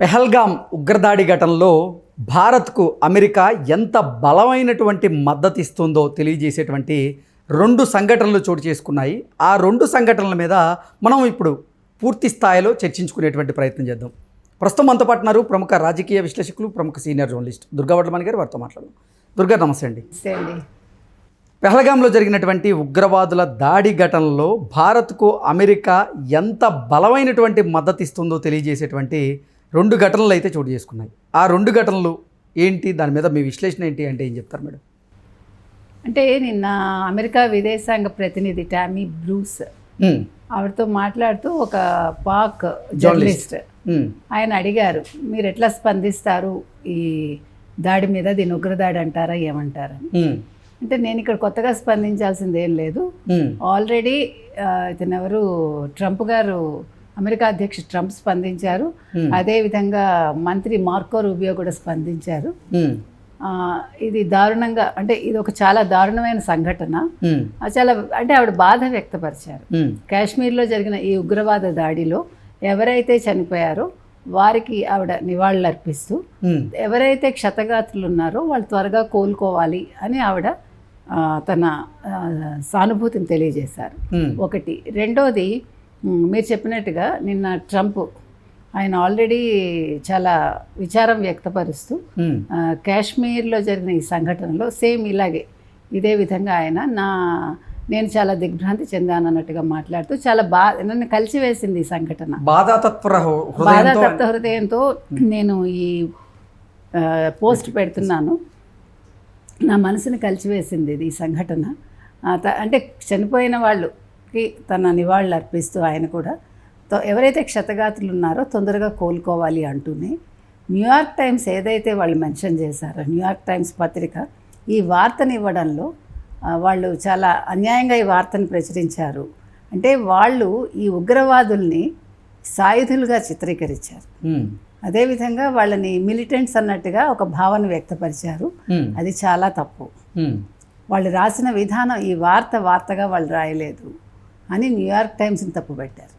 పెహల్గాం ఉగ్రదాడి ఘటనలో భారత్కు అమెరికా ఎంత బలమైనటువంటి మద్దతు ఇస్తుందో తెలియజేసేటువంటి రెండు సంఘటనలు చోటు చేసుకున్నాయి. ఆ రెండు సంఘటనల మీద మనం ఇప్పుడు పూర్తి స్థాయిలో చర్చించుకునేటువంటి ప్రయత్నం చేద్దాం. ప్రస్తుతం మనతో పాటున్నారు ప్రముఖ రాజకీయ విశ్లేషకులు ప్రముఖ సీనియర్ జర్నలిస్ట్ దుర్గా వడ్లమణి గారు వారితో మాట్లాడదాం. దుర్గా నమస్తే అండి. నమస్తే అండి. పెహల్గాంలో జరిగినటువంటి ఉగ్రవాదుల దాడి ఘటనలో భారత్కు అమెరికా ఎంత బలమైనటువంటి మద్దతు ఇస్తుందో తెలియజేసేటువంటి రెండు ఘటనలు అయితే చోటు చేసుకున్నాయి. ఆ రెండు ఘటనలు ఏంటి? దాని మీద మీ విశ్లేషణ ఏంటి? అంటే ఏం చెప్తారు మేడం? అంటే నిన్న అమెరికా విదేశాంగ ప్రతినిధి టామీ బ్రూస్ ఉమ్, ఆవిడతో మాట్లాడుతూ ఒక పాక్ జర్నలిస్ట్. ఆయన అడిగారు మీరు ఎట్లా స్పందిస్తారు? ఈ దాడి మీద దీని ఉగ్రదాడి అంటారా? ఏమంటారని ఉమ్, అంటే నేను ఇక్కడ కొత్తగా స్పందించాల్సింది ఏం లేదు ఆల్రెడీ ఇతను ఎవరు? ట్రంప్ గారు అమెరికా అధ్యక్షుడు ట్రంప్ స్పందించారు. Hmm. అదేవిధంగా మంత్రి మార్కో రూబియో కూడా స్పందించారు. ఆ, ఇది దారుణంగా అంటే ఇది ఒక చాలా దారుణమైన సంఘటన. ఆ, చాలా అంటే ఆవిడ బాధ వ్యక్తపరిచారు. కాశ్మీర్లో జరిగిన ఈ ఉగ్రవాద దాడిలో ఎవరైతే చనిపోయారో వారికి ఆవిడ నివాళులు అర్పిస్తూ ఎవరైతే క్షతగాత్రులు ఉన్నారో వాళ్ళు త్వరగా కోలుకోవాలి అని ఆవిడ తన సానుభూతిని తెలియజేశారు. ఒకటి. రెండోది మీరు చెప్పినట్టుగా నిన్న ట్రంప్ ఆయన ఆల్రెడీ చాలా విచారం వ్యక్తపరుస్తూ కాశ్మీర్లో జరిగిన ఈ సంఘటనలో సేమ్ ఇలాగే ఇదే విధంగా ఆయన నా నేను చాలా దిగ్భ్రాంతి చెందాను అన్నట్టుగా మాట్లాడుతూ చాలా బా నన్ను కలిసివేసింది ఈ సంఘటన. బాధాతత్పర హృ- హృదయంతో నేను ఈ పోస్ట్ పెడుతున్నాను. నా మనసుని కలిసివేసింది ఇది ఈ సంఘటన. అంటే చనిపోయిన వాళ్ళకి తన నివాళులు అర్పిస్తూ ఆయన కూడా తో- ఎవరైతే క్షతగాత్రులు ఉన్నారో తొందరగా కోలుకోవాలి అంటూనే న్యూయార్క్ టైమ్స్ ఏదైతే వాళ్ళు మెన్షన్ చేశారో న్యూయార్క్ టైమ్స్ పత్రిక ఈ వార్తని ఇవ్వడంలో వాళ్ళు చాలా అన్యాయంగా ఈ వార్తను ప్రచురించారు. అంటే వాళ్ళు ఈ ఉగ్రవాదుల్ని సాయుధులుగా చిత్రీకరించారు. అదేవిధంగా వాళ్ళని మిలిటెంట్స్ అన్నట్టుగా ఒక భావన వ్యక్తపరిచారు. అది చాలా తప్పు. వాళ్ళు రాసిన విధానం ఈ వార్త వార్తగా వాళ్ళు రాయలేదు. అని న్యూయార్క్ టైమ్స్ని తప్పు పెట్టారు.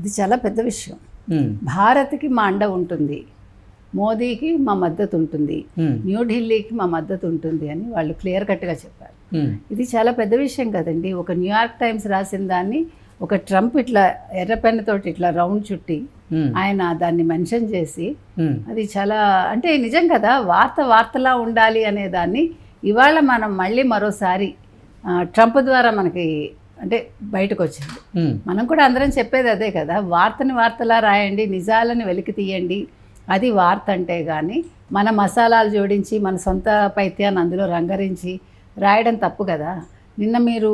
ఇది చాలా పెద్ద విషయం. భారత్కి మా అండ ఉంటుంది. మోదీకి మా మద్దతు ఉంటుంది. న్యూఢిల్లీకి మా మద్దతు ఉంటుంది అని వాళ్ళు క్లియర్ కట్గా చెప్పారు. ఇది చాలా పెద్ద విషయం కదండి. ఒక న్యూయార్క్ టైమ్స్ రాసిన దాన్ని ఒక ట్రంప్ ఇట్లా ఎర్ర పెన్నుతోటి ఇట్లా రౌండ్ చుట్టి ఆయన దాన్ని మెన్షన్ చేసి అది చాలా అంటే నిజం కదా వార్త వార్తలా ఉండాలి అనే దాన్ని ఇవాళ మనం మళ్ళీ మరోసారి ట్రంప్ ద్వారా మనకి అంటే బయటకు వచ్చింది మనం కూడా అందరం చెప్పేది అదే కదా వార్తని వార్తలా రాయండి నిజాలను వెలికి తీయండి అది వార్త అంటే కానీ మన మసాలాలు జోడించి మన సొంత పైత్యాన్ని అందులో రంగరించి రాయడం తప్పు కదా. నిన్న మీరు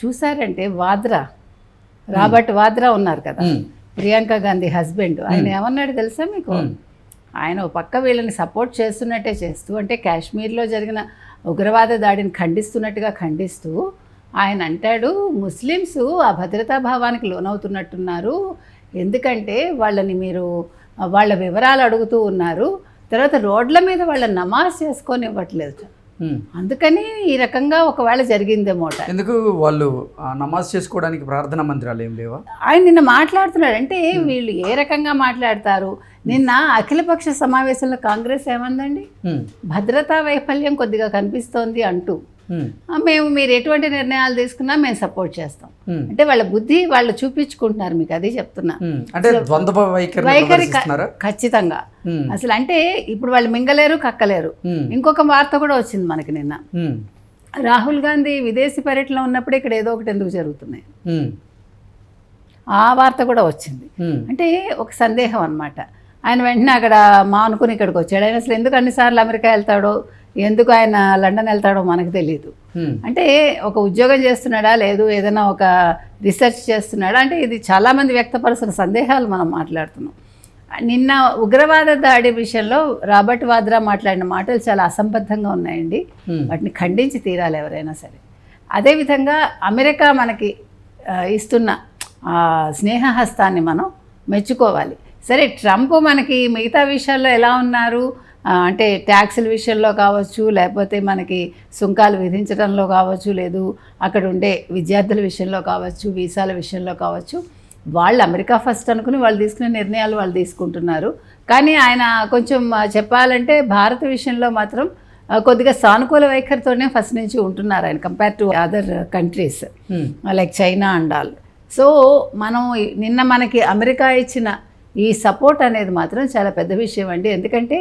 చూసారంటే వాద్రా రాబర్ట్ వాద్రా ఉన్నారు కదా. ప్రియాంక గాంధీ హస్బెండ్. ఆయన ఏమన్నాడు తెలుసా మీకు. ఆయన ఓ పక్క వీళ్ళని సపోర్ట్ చేస్తున్నట్టే చేస్తూ అంటే కాశ్మీర్లో జరిగిన ఉగ్రవాద దాడిని ఖండిస్తున్నట్టుగా ఖండిస్తూ ఆయన అంటాడు ముస్లిమ్స్ ఆ భద్రతా భావానికి లోనవుతున్నట్టున్నారు. ఎందుకంటే వాళ్ళని మీరు వాళ్ళ వివరాలు అడుగుతూ ఉన్నారు. తర్వాత రోడ్ల మీద వాళ్ళ నమాజ్ చేసుకొని ఇవ్వట్లేదు. అందుకని ఈ రకంగా ఒకవేళ జరిగిందేమోట ఎందుకు వాళ్ళు నమాజ్ చేసుకోవడానికి ప్రార్థనా మందిరాలు ఏం లేవా? ఆయన నిన్న మాట్లాడుతున్నాడు. అంటే వీళ్ళు ఏ రకంగా మాట్లాడతారు? నిన్న అఖిలపక్ష సమావేశంలో కాంగ్రెస్ ఏమందండి? భద్రతా వైఫల్యం కొద్దిగా కనిపిస్తోంది అంటూ. ఉమ్, "ఆ, మేము మీరు ఎటువంటి నిర్ణయాలు తీసుకున్నా మేము సపోర్ట్ చేస్తాం. ఉమ్, అంటే వాళ్ళ బుద్ధి వాళ్ళు చూపించుకుంటున్నారు మీకు అది చెప్తున్నా. ఉమ్. అంటే ద్వంద్వ వైఖరి ఖచ్చితంగా. అసలు అంటే ఇప్పుడు వాళ్ళు మింగలేరు కక్కలేరు. ఇంకొక వార్త కూడా వచ్చింది మనకి నిన్న. రాహుల్ గాంధీ విదేశీ పర్యటనలో ఉన్నప్పుడు ఇక్కడ ఏదో ఒకటి ఎందుకు జరుగుతున్నాయి? ఆ వార్త కూడా వచ్చింది. అంటే ఒక సందేహం అన్నమాట. ఆయన వెంటనే అక్కడ మానుకుని ఇక్కడికి వచ్చాడు. ఆయన అసలు ఎందుకు అన్నిసార్లు అమెరికా వెళ్తాడో ఎందుకు ఆయన లండన్ వెళ్తాడో మనకు తెలియదు అంటే ఒక ఉద్యోగం చేస్తున్నాడా? లేదు ఏదైనా ఒక రీసెర్చ్ చేస్తున్నాడా? అంటే ఇది చాలామంది వ్యక్తపరుస్తున్న సందేహాలు మనం మాట్లాడుతున్నాం. నిన్న ఉగ్రవాద దాడి విషయంలో రాబర్ట్ వాద్రా మాట్లాడిన మాటలు చాలా అసంబద్ధంగా ఉన్నాయండి. వాటిని ఖండించి తీరాలి ఎవరైనా సరే. అదేవిధంగా అమెరికా మనకి ఇస్తున్న స్నేహహస్తాన్ని మనం మెచ్చుకోవాలి. సరే ట్రంప్ మనకి మిగతా విషయాల్లో ఎలా ఉన్నారు? అంటే ట్యాక్సుల విషయంలో కావచ్చు లేకపోతే మనకి సుంకాలు విధించడంలో కావచ్చు లేదు అక్కడ ఉండే విద్యార్థుల విషయంలో కావచ్చు వీసాల విషయంలో కావచ్చు వాళ్ళు అమెరికా ఫస్ట్ అనుకుని వాళ్ళు తీసుకునే నిర్ణయాలు వాళ్ళు తీసుకుంటున్నారు. కానీ ఆయన కొంచెం చెప్పాలంటే భారత విషయంలో మాత్రం కొద్దిగా సానుకూల వైఖరితోనే ఫస్ట్ నుంచి ఉంటున్నారు ఆయన compare to other countries um, like China and all. So మనం నిన్న మనకి అమెరికా ఇచ్చిన ఈ సపోర్ట్ అనేది మాత్రం చాలా పెద్ద విషయం అండి. ఎందుకంటే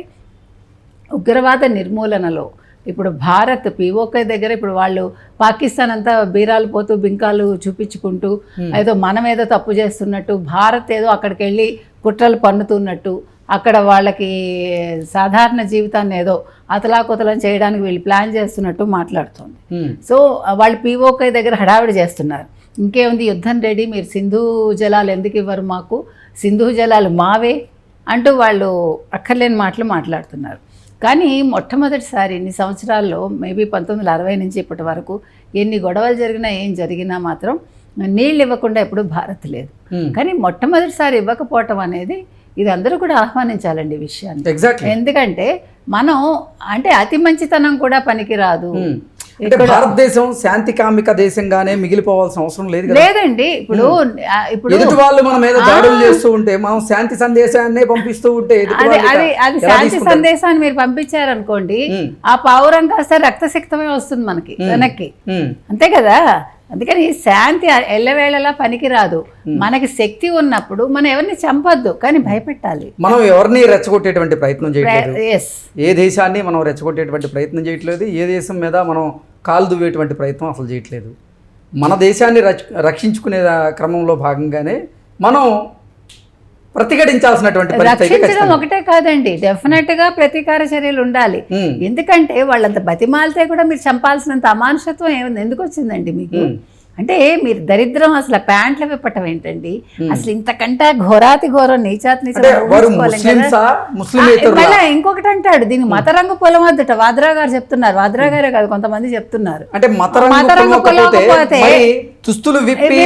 ఉగ్రవాద నిర్మూలనలో ఇప్పుడు భారత్ పీఓకే దగ్గర ఇప్పుడు వాళ్ళు పాకిస్తాన్ అంతా బీరాలు పోతూ బింకాలు చూపించుకుంటూ ఏదో మనం ఏదో తప్పు చేస్తున్నట్టు భారత్ ఏదో అక్కడికి వెళ్ళి కుట్రలు పన్నుతున్నట్టు అక్కడ వాళ్ళకి సాధారణ జీవితాన్ని ఏదో అతలాకుతలం చేయడానికి వీళ్ళు ప్లాన్ చేస్తున్నట్టు మాట్లాడుతోంది. ఉమ్, సో వాళ్ళు పీఓకే దగ్గర హడావిడి చేస్తున్నారు. ఇంకేముంది యుద్ధం రెడీ మీరు సింధు జలాలు ఎందుకు ఇవ్వరు మాకు? సింధు జలాలు మావే అంటూ వాళ్ళు అక్కర్లేని మాటలు మాట్లాడుతున్నారు. కానీ మొట్టమొదటిసారి ఇన్ని సంవత్సరాల్లో మేబీ పంతొమ్మిది వందల అరవై నుంచి ఇప్పటి వరకు ఎన్ని గొడవలు జరిగినా ఏం జరిగినా మాత్రం నీళ్ళు ఇవ్వకుండా ఎప్పుడూ భారత్ లేదు. కానీ మొట్టమొదటిసారి ఇవ్వకపోవటం అనేది ఇది అందరూ కూడా ఆహ్వానించాలండి ఈ విషయాన్ని ఎందుకంటే మనం అంటే అతి మంచితనం కూడా పనికిరాదు. అంటే భారతదేశం శాంతి కామిక దేశంగానే మిగిలిపోవాల్సిన అవసరం లేదు లేదండి ఇప్పుడు ఇప్పుడు ఎదుటి వాళ్ళు మన మీద దాడులు చేస్తూ ఉంటే మనం శాంతి సందేశాన్ని పంపిస్తూ ఉంటే అది అది శాంతి? సందేశాన్ని మీరు పంపించారనుకోండి ఆ పావురం కాస్త రక్తసిక్తమే వస్తుంది మనకి వెనక్కి. అంతే కదా? అందుకని శాంతి ఎల్లవేళలా పనికిరాదు. మనకి శక్తి ఉన్నప్పుడు మనం ఎవరిని చంపొద్దు కానీ భయపెట్టాలి. మనం ఎవరిని రెచ్చగొట్టేటువంటి ప్రయత్నం చేయట్లేదు. ఏ దేశాన్ని మనం రెచ్చగొట్టేటువంటి ప్రయత్నం చేయట్లేదు ఏ దేశం మీద మనం కాలు దువ్వేటువంటి ప్రయత్నం అసలు చేయట్లేదు. మన దేశాన్ని రక్ష- రక్షించుకునే క్రమంలో భాగంగానే మనం ప్రతిఘటించాల్సినటువంటి రక్షించడం. ఒకటే కాదండి. డెఫినెట్గా ప్రతీకార చర్యలు ఉండాలి. ఎందుకంటే వాళ్ళంత బతిమాలితే కూడా మీరు చంపాల్సినంత అమానుషత్వం ఏముంది? ఎందుకు వచ్చిందండి మీకు. అంటే మీరు దరిద్రం అసలు ప్యాంట్ల విప్పటం ఏంటండి? అసలు ఇంతకంటే ఘోరాతి ఘోరం నీచాతి మళ్ళా ఇంకొకటి అంటాడు. దీనికి మతరంగు పొలం వద్దుట వాద్రా గారు చెప్తున్నారు. వాద్రా గారే కాదు కొంతమంది చెప్తున్నారు. అంటే మతరంగు పొలవకపోతే మరి దుస్తులు విప్పి?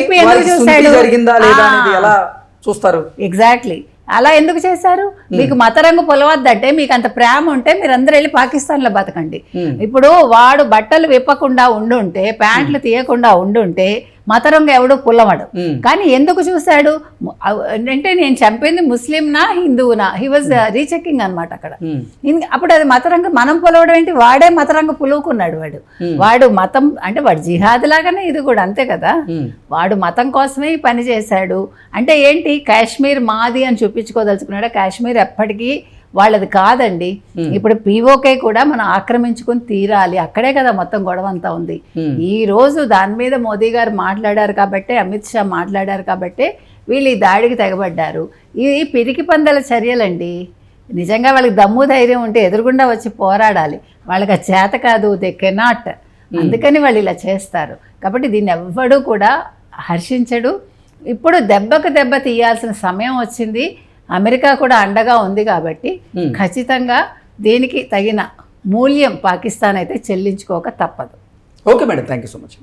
జరిగిందా లేదా ఎలా చూస్తారు. ఎగ్జాక్ట్లీ అలా ఎందుకు చేశారు? మీకు మతరంగు పొలవద్దంటే మీకు అంత ప్రేమ ఉంటే మీరు అందరూ వెళ్ళి పాకిస్తాన్లో బతకండి. ఇప్పుడు వాడు బట్టలు విప్పకుండా ఉండుంటే ప్యాంట్లు తీయకుండా ఉండుంటే మతరంగు ఎవడు పుల్లవడు. కానీ ఎందుకు చూశాడు? అంటే నేను చంపింది ముస్లింనా హిందువునా? హీ వాజ్ రీచెకింగ్ అనమాట అక్కడ. అప్పుడు అది మతరంగ మనం పొలవడం ఏంటి? వాడే మతరంగ పులువుకున్నాడు వాడు. వాడు మతం అంటే వాడు జిహాద్ లాగానే ఇది కూడా అంతే కదా? వాడు మతం కోసమే పని చేశాడు. అంటే ఏంటి? కాశ్మీర్ మాది అని చూపించుకోదలుచుకున్నాడు? కాశ్మీర్ ఎప్పటికీ వాళ్ళది కాదండి. ఇప్పుడు పీఓకే కూడా మనం ఆక్రమించుకుని తీరాలి. అక్కడే కదా మొత్తం గొడవ అంతా ఉంది. ఈ రోజు దాని మీద మోదీ గారు మాట్లాడారు కాబట్టి అమిత్ షా మాట్లాడారు కాబట్టి వీళ్ళు ఈ దాడికి తెగబడ్డారు. ఇది పిరికి పందల చర్యలండి. నిజంగా వాళ్ళకి దమ్ము ధైర్యం ఉంటే ఎదురుగుండా వచ్చి పోరాడాలి. వాళ్ళకి ఆ చేత కాదు దే కెనాట్ అందుకని వాళ్ళు ఇలా చేస్తారు. కాబట్టి దీన్ని ఎవ్వడూ కూడా హర్షించడు. ఇప్పుడు దెబ్బకు దెబ్బ తీయాల్సిన సమయం వచ్చింది. అమెరికా కూడా అండగా ఉంది కాబట్టి. ఖచ్చితంగా దీనికి తగిన మూల్యం పాకిస్తాన్ అయితే చెల్లించుకోక తప్పదు okay madam thank you so much